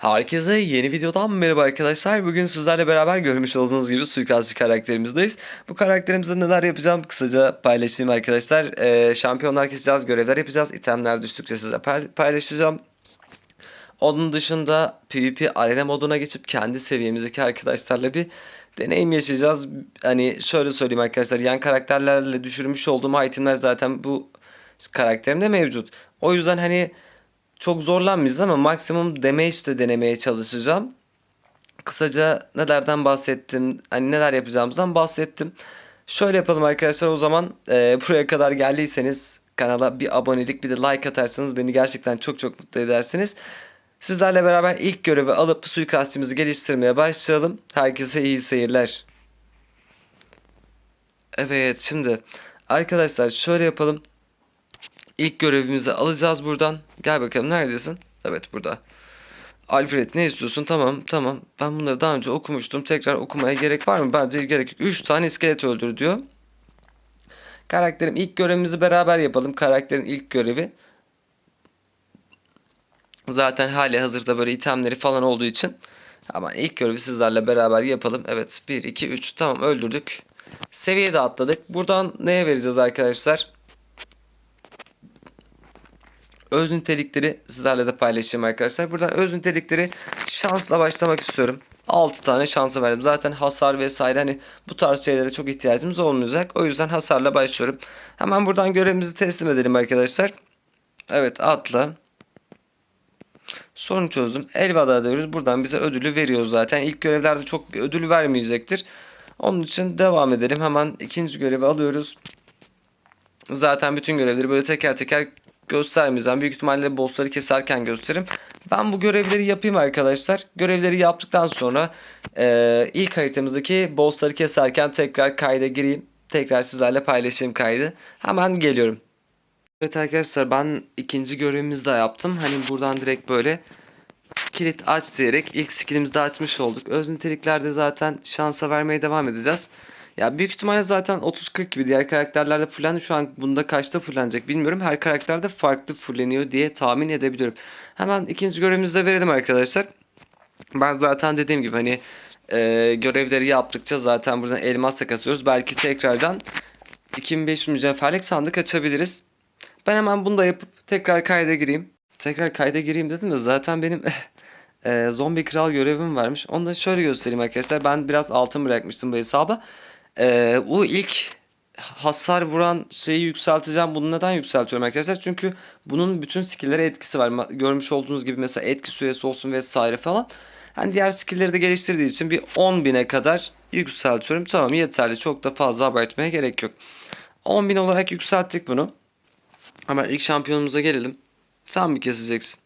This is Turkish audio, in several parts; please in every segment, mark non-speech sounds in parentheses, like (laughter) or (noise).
Herkese yeni videodan merhaba arkadaşlar. Bugün sizlerle beraber görmüş olduğunuz gibi suikastçı karakterimizdeyiz. Bu karakterimizde neler yapacağım kısaca paylaşayım arkadaşlar. Ee, şampiyonlar keseceğiz, görevler yapacağız. İtemler düştükçe size pay- paylaşacağım. Onun dışında PvP arena moduna geçip kendi seviyemizdeki arkadaşlarla bir deneyim yaşayacağız. Hani şöyle söyleyeyim arkadaşlar yan karakterlerle düşürmüş olduğum itemler zaten bu karakterimde mevcut. O yüzden hani çok zorlanmayacağız ama maksimum damage de denemeye çalışacağım. Kısaca nelerden bahsettim, hani neler yapacağımızdan bahsettim. Şöyle yapalım arkadaşlar o zaman e, (laughs) buraya kadar geldiyseniz kanala bir abonelik bir de like atarsanız beni gerçekten çok çok mutlu edersiniz. Sizlerle beraber ilk görevi alıp suikastimizi geliştirmeye başlayalım. Herkese iyi seyirler. Evet şimdi arkadaşlar şöyle yapalım. İlk görevimizi alacağız buradan. Gel bakalım neredesin? Evet burada. Alfred ne istiyorsun? Tamam tamam. Ben bunları daha önce okumuştum. Tekrar okumaya gerek var mı? Bence gerek yok. 3 tane iskelet öldür diyor. Karakterim ilk görevimizi beraber yapalım. Karakterin ilk görevi. Zaten hali hazırda böyle itemleri falan olduğu için. Ama ilk görevi sizlerle beraber yapalım. Evet 1 2 3 tamam öldürdük. Seviye de atladık. Buradan neye vereceğiz arkadaşlar? Öz nitelikleri sizlerle de paylaşayım arkadaşlar. Buradan öz nitelikleri şansla başlamak istiyorum. 6 tane şansı verdim. Zaten hasar vesaire hani bu tarz şeylere çok ihtiyacımız olmayacak. O yüzden hasarla başlıyorum. Hemen buradan görevimizi teslim edelim arkadaşlar. Evet atla. Sorun çözdüm. Elveda diyoruz. Buradan bize ödülü veriyor zaten. İlk görevlerde çok bir ödül vermeyecektir. Onun için devam edelim. Hemen ikinci görevi alıyoruz. Zaten bütün görevleri böyle teker teker göstermeyeceğim. Büyük ihtimalle bossları keserken gösteririm. Ben bu görevleri yapayım arkadaşlar. Görevleri yaptıktan sonra e, ilk haritamızdaki bossları keserken tekrar kayda gireyim. Tekrar sizlerle paylaşayım kaydı. Hemen geliyorum. Evet arkadaşlar ben ikinci görevimizi de yaptım. Hani buradan direkt böyle kilit aç diyerek ilk skillimizi de açmış olduk. Öz niteliklerde zaten şansa vermeye devam edeceğiz. Ya büyük ihtimalle zaten 30-40 gibi diğer karakterlerde fullendi. Şu an bunda kaçta fullenecek bilmiyorum. Her karakterde farklı fulleniyor diye tahmin edebiliyorum. Hemen ikinci görevimizi de verelim arkadaşlar. Ben zaten dediğim gibi hani e, görevleri yaptıkça zaten buradan elmas da kasıyoruz. Belki tekrardan 2500 mücevherlik sandık açabiliriz. Ben hemen bunu da yapıp tekrar kayda gireyim. Tekrar kayda gireyim dedim de zaten benim (laughs) e, zombi kral görevim varmış. Onu da şöyle göstereyim arkadaşlar. Ben biraz altın bırakmıştım bu hesaba. E, bu ilk hasar vuran şeyi yükselteceğim. Bunu neden yükseltiyorum arkadaşlar? Çünkü bunun bütün skill'lere etkisi var. Görmüş olduğunuz gibi mesela etki süresi olsun vesaire falan. Hani diğer skill'leri de geliştirdiği için bir 10.000'e kadar yükseltiyorum. Tamam yeterli. Çok da fazla abartmaya gerek yok. 10.000 olarak yükselttik bunu. Ama ilk şampiyonumuza gelelim. Sen mi keseceksin?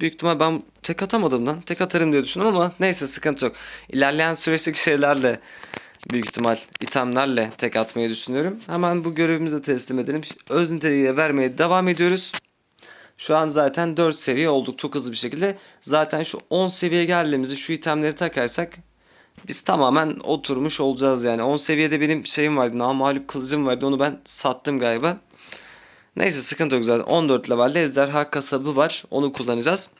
Büyük ihtimal ben tek atamadım lan. Tek atarım diye düşündüm ama neyse sıkıntı yok. İlerleyen süreçteki şeylerle büyük ihtimal itemlerle tek atmayı düşünüyorum. Hemen bu görevimizi teslim edelim. Öz niteliğiyle vermeye devam ediyoruz. Şu an zaten 4 seviye olduk çok hızlı bir şekilde. Zaten şu 10 seviye geldiğimizde şu itemleri takarsak biz tamamen oturmuş olacağız yani. 10 seviyede benim şeyim vardı. Namalup kılıcım vardı. Onu ben sattım galiba. Neyse sıkıntı yok zaten. 14 levelde ejderha kasabı var. Onu kullanacağız.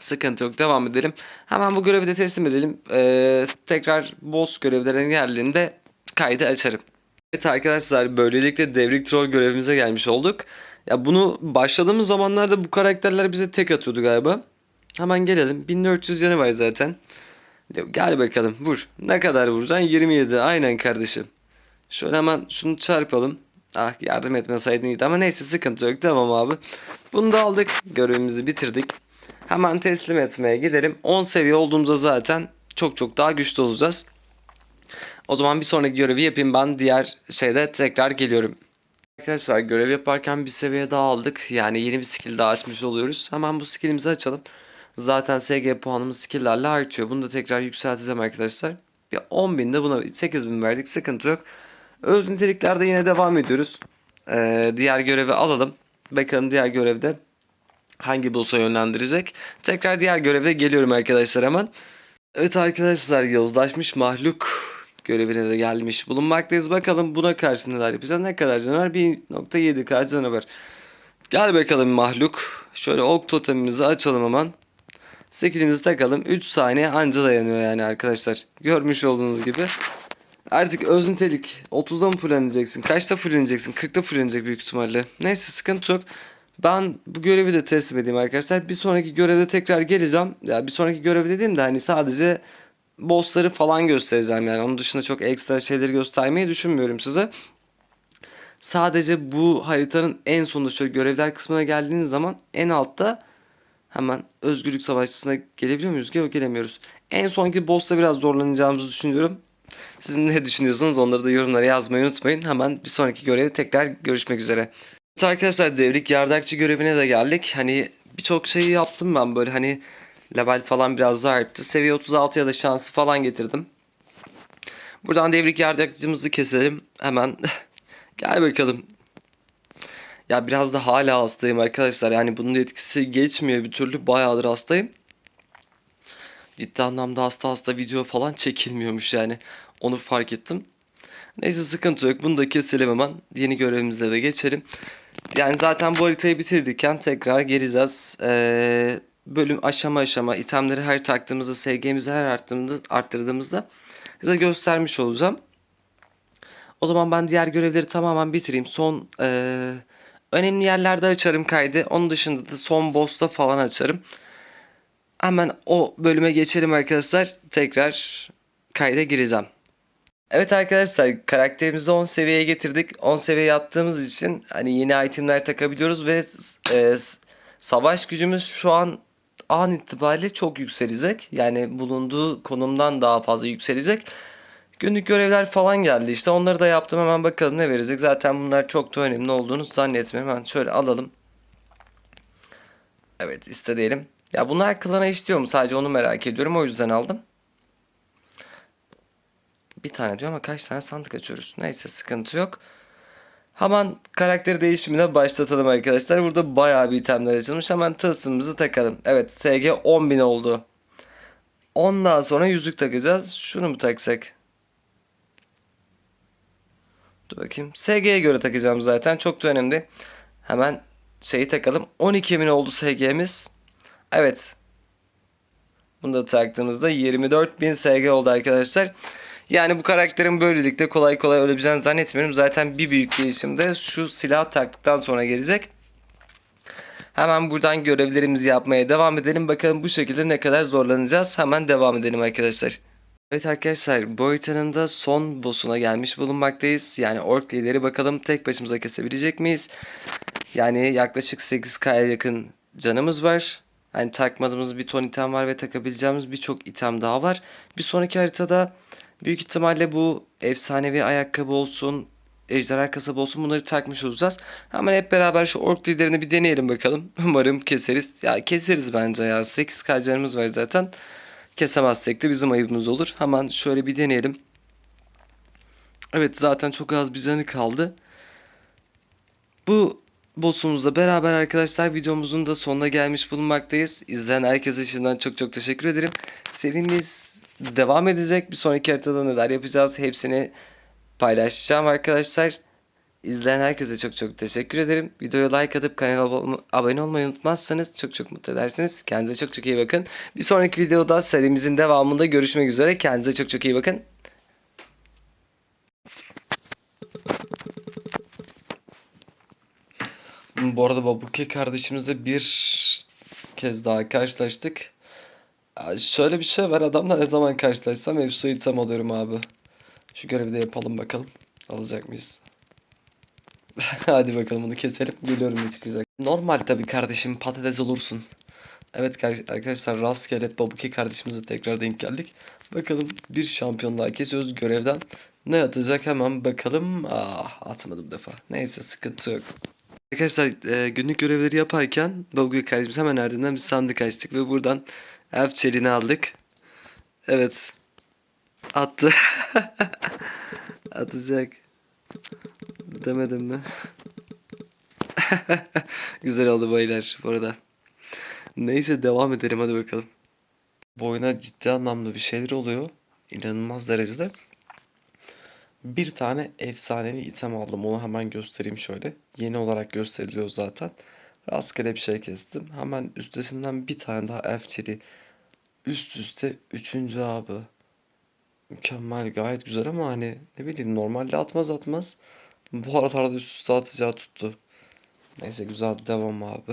Sıkıntı yok. Devam edelim. Hemen bu görevi de teslim edelim. Ee, tekrar boss görevlerine geldiğinde kaydı açarım. Evet arkadaşlar böylelikle devrik troll görevimize gelmiş olduk. Ya bunu başladığımız zamanlarda bu karakterler bize tek atıyordu galiba. Hemen gelelim. 1400 yanı var zaten. Gel bakalım vur. Ne kadar vuracaksın? 27. Aynen kardeşim. Şöyle hemen şunu çarpalım. Ah yardım etmeseydin iyiydi ama neyse sıkıntı yok. Tamam abi. Bunu da aldık. Görevimizi bitirdik. Hemen teslim etmeye gidelim. 10 seviye olduğumuzda zaten çok çok daha güçlü olacağız. O zaman bir sonraki görevi yapayım ben. Diğer şeyde tekrar geliyorum. Arkadaşlar görev yaparken bir seviye daha aldık. Yani yeni bir skill daha açmış oluyoruz. Hemen bu skillimizi açalım. Zaten SG puanımız skill'lerle artıyor. Bunu da tekrar yükselteceğim arkadaşlar. Bir 10.000 de buna 8.000 verdik. Sıkıntı yok. Öz niteliklerde yine devam ediyoruz. Ee, diğer görevi alalım. Bakalım diğer görevde hangi boss'a yönlendirecek. Tekrar diğer görevde geliyorum arkadaşlar hemen. Evet arkadaşlar yozlaşmış mahluk görevine de gelmiş bulunmaktayız. Bakalım buna karşı neler yapacağız. Ne kadar canavar? 1.7k canavar. Gel bakalım mahluk. Şöyle ok totemimizi açalım hemen. Skillimizi takalım. 3 saniye anca dayanıyor yani arkadaşlar. Görmüş olduğunuz gibi. Artık öz nitelik 30'da mı fulleneceksin? Kaçta fulleneceksin? 40'ta fullenecek büyük ihtimalle. Neyse sıkıntı yok. Ben bu görevi de teslim edeyim arkadaşlar. Bir sonraki görevde tekrar geleceğim. Ya bir sonraki görev dediğim de hani sadece bossları falan göstereceğim yani. Onun dışında çok ekstra şeyleri göstermeyi düşünmüyorum size. Sadece bu haritanın en sonunda şöyle görevler kısmına geldiğiniz zaman en altta hemen özgürlük savaşçısına gelebiliyor muyuz? Yok gelemiyoruz. En sonki boss'ta biraz zorlanacağımızı düşünüyorum. Siz ne düşünüyorsunuz onları da yorumlara yazmayı unutmayın. Hemen bir sonraki görevde tekrar görüşmek üzere. Evet arkadaşlar devrik yardakçı görevine de geldik. Hani birçok şeyi yaptım ben böyle hani level falan biraz daha arttı. Seviye 36 ya da şansı falan getirdim. Buradan devrik yardakçımızı keselim. Hemen (laughs) gel bakalım. Ya biraz da hala hastayım arkadaşlar. Yani bunun etkisi geçmiyor bir türlü. Bayağıdır hastayım. Ciddi anlamda hasta hasta video falan çekilmiyormuş yani. Onu fark ettim. Neyse sıkıntı yok. Bunu da keselim hemen. Yeni görevimize de geçelim. Yani zaten bu haritayı bitirirken tekrar geleceğiz. Ee, bölüm aşama aşama itemleri her taktığımızda, SG'mizi her arttırdığımızda, arttırdığımızda size göstermiş olacağım. O zaman ben diğer görevleri tamamen bitireyim. Son ee, önemli yerlerde açarım kaydı. Onun dışında da son boss'ta falan açarım. Hemen o bölüme geçelim arkadaşlar. Tekrar kayda gireceğim. Evet arkadaşlar karakterimizi 10 seviyeye getirdik. 10 seviye yaptığımız için hani yeni itemler takabiliyoruz ve e, savaş gücümüz şu an an itibariyle çok yükselecek. Yani bulunduğu konumdan daha fazla yükselecek. Günlük görevler falan geldi işte onları da yaptım hemen bakalım ne verecek. Zaten bunlar çok da önemli olduğunu zannetmiyorum. Hemen şöyle alalım. Evet iste diyelim. Ya bunlar klana işliyor mu sadece onu merak ediyorum o yüzden aldım. Bir tane diyor ama kaç tane sandık açıyoruz. Neyse sıkıntı yok. Hemen karakter değişimine başlatalım arkadaşlar. Burada bayağı bir itemler açılmış. Hemen tılsımımızı takalım. Evet SG 10.000 oldu. Ondan sonra yüzük takacağız. Şunu mu taksak? Dur bakayım. SG'ye göre takacağım zaten. Çok da önemli. Hemen şeyi takalım. 12.000 oldu SG'miz. Evet. Bunu da taktığımızda 24.000 SG oldu arkadaşlar. Yani bu karakterin böylelikle kolay kolay ölebileceğini zannetmiyorum. Zaten bir büyük değişim de şu silah taktıktan sonra gelecek. Hemen buradan görevlerimizi yapmaya devam edelim. Bakalım bu şekilde ne kadar zorlanacağız. Hemen devam edelim arkadaşlar. Evet arkadaşlar bu haritanın da son boss'una gelmiş bulunmaktayız. Yani ork lideri bakalım tek başımıza kesebilecek miyiz? Yani yaklaşık 8k'ya yakın canımız var. Hani takmadığımız bir ton item var ve takabileceğimiz birçok item daha var. Bir sonraki haritada büyük ihtimalle bu efsanevi ayakkabı olsun, ejderha kasabı olsun bunları takmış olacağız. Hemen hep beraber şu ork liderini bir deneyelim bakalım. (laughs) Umarım keseriz. Ya keseriz bence ya. 8k canımız var zaten. Kesemezsek de bizim ayıbımız olur. Hemen şöyle bir deneyelim. Evet zaten çok az bir canı kaldı. Bu boss'umuzla beraber arkadaşlar videomuzun da sonuna gelmiş bulunmaktayız. İzleyen herkese şimdiden çok çok teşekkür ederim. Serimiz devam edecek. Bir sonraki haritada neler yapacağız hepsini paylaşacağım arkadaşlar. İzleyen herkese çok çok teşekkür ederim. Videoya like atıp kanala abone olmayı unutmazsanız çok çok mutlu edersiniz. Kendinize çok çok iyi bakın. Bir sonraki videoda serimizin devamında görüşmek üzere. Kendinize çok çok iyi bakın. Bu arada Babuke kardeşimizle bir kez daha karşılaştık. Şöyle bir şey var adamla ne zaman karşılaşsam hep su itsem oluyorum abi. Şu görevi de yapalım bakalım. Alacak mıyız? (laughs) Hadi bakalım bunu keselim. Geliyorum ne çıkacak. Normal tabii kardeşim patates olursun. Evet arkadaşlar rastgele Babuki kardeşimize tekrar denk geldik. Bakalım bir şampiyon daha kesiyoruz görevden. Ne atacak hemen bakalım. Ah atmadı bu defa. Neyse sıkıntı yok. Arkadaşlar e, günlük görevleri yaparken Babuki kardeşimiz hemen ardından bir sandık açtık ve buradan elf çeliğini aldık. Evet. Attı. (laughs) Atacak. Demedim mi? (laughs) Güzel oldu beyler bu arada. Neyse devam edelim hadi bakalım. Bu oyuna ciddi anlamda bir şeyler oluyor. İnanılmaz derecede. Bir tane efsanevi item aldım. Onu hemen göstereyim şöyle. Yeni olarak gösteriliyor zaten. Rastgele bir şey kestim. Hemen üstesinden bir tane daha elf çeliği üst üste üçüncü abi. Mükemmel gayet güzel ama hani ne bileyim normalde atmaz atmaz bu aralarda üst üste atacağı tuttu. Neyse güzel devam abi.